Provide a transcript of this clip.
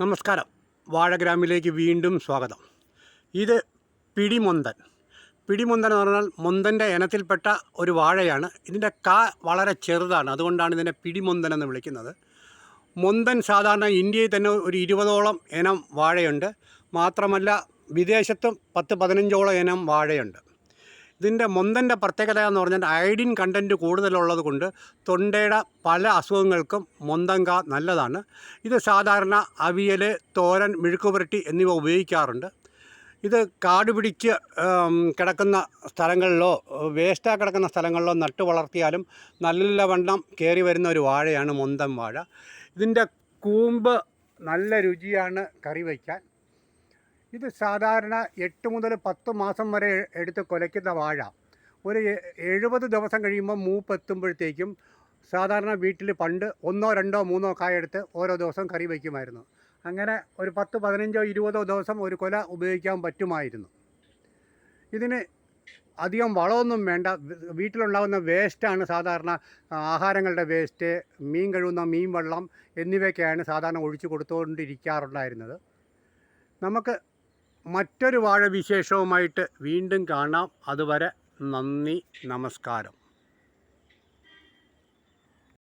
നമസ്കാരം. വാഴഗ്രാമിലേക്ക് വീണ്ടും സ്വാഗതം. ഇത് പിടിമൊന്തൻ. പിടിമൊന്തൻ എന്ന് പറഞ്ഞാൽ മൊന്തന്റെ ഇനത്തിൽപ്പെട്ട ഒരു വാഴയാണ്. ഇതിന്റെ കാ വളരെ ചെറുതാണ്. അതുകൊണ്ടാണ് ഇതിനെ പിടിമൊന്തൻ എന്ന് വിളിക്കുന്നത്. മൊന്തൻ സാധാരണ ഇന്ത്യയിൽ തന്നെ ഒരു ഇരുപതോളം ഇനം വാഴയുണ്ട്. മാത്രമല്ല വിദേശത്തും പത്ത് പതിനഞ്ചോളം ഇനം വാഴയുണ്ട്. ഇതിന്റെ മൊന്തന്റെ പ്രത്യേകത എന്ന് പറഞ്ഞാൽ അയഡിൻ കണ്ടന്റ് കൂടുതലുള്ളത് കൊണ്ട് തൊണ്ടയുടെ പല അസുഖങ്ങൾക്കും മൊന്തങ്ക നല്ലതാണ്. ഇത് സാധാരണ അവിയൽ തോരൻ മെഴുക്കുപുരട്ടി എന്നിവ ഉപയോഗിക്കാറുണ്ട്. ഇത് കാട് പിടിച്ച് കിടക്കുന്ന സ്ഥലങ്ങളിലോ വേസ്റ്റാ കിടക്കുന്ന സ്ഥലങ്ങളിലോ നട്ട് വളർത്തിയാലും നല്ല വണ്ണം കയറി വരുന്ന ഒരു വാഴയാണ് മൊന്തം വാഴ. ഇതിന്റെ കൂമ്പ് നല്ല രുചിയാണ് കറി വയ്ക്കാൻ. ഇത് സാധാരണ എട്ട് മുതൽ പത്ത് മാസം വരെ എടുത്ത് കുലയ്ക്കുന്ന വാഴ. ഒരു എഴുപത് ദിവസം കഴിയുമ്പോൾ മൂപ്പ് എത്തുമ്പോഴത്തേക്കും സാധാരണ വീട്ടിൽ പണ്ട് ഒന്നോ രണ്ടോ മൂന്നോ കായെടുത്ത് ഓരോ ദിവസം കറി വയ്ക്കുമായിരുന്നു. അങ്ങനെ ഒരു പത്ത് പതിനഞ്ചോ ഇരുപതോ ദിവസം ഒരു കൊല ഉപയോഗിക്കാൻ പറ്റുമായിരുന്നു. ഇതിന് അധികം വളമൊന്നും വേണ്ട. വീട്ടിലുണ്ടാകുന്ന വേസ്റ്റാണ് സാധാരണ ആഹാരങ്ങളുടെ വേസ്റ്റ് മീൻ കഴുകുന്ന മീൻ വെള്ളം എന്നിവയൊക്കെയാണ് സാധാരണ ഒഴിച്ചു കൊടുത്തുകൊണ്ടിരിക്കാറുണ്ടായിരുന്നത് നമുക്ക് മറ്റൊരു വാഴ വിശേഷവുമായിട്ട് വീണ്ടും കാണാം. അതുവരെ നന്ദി നമസ്കാരം.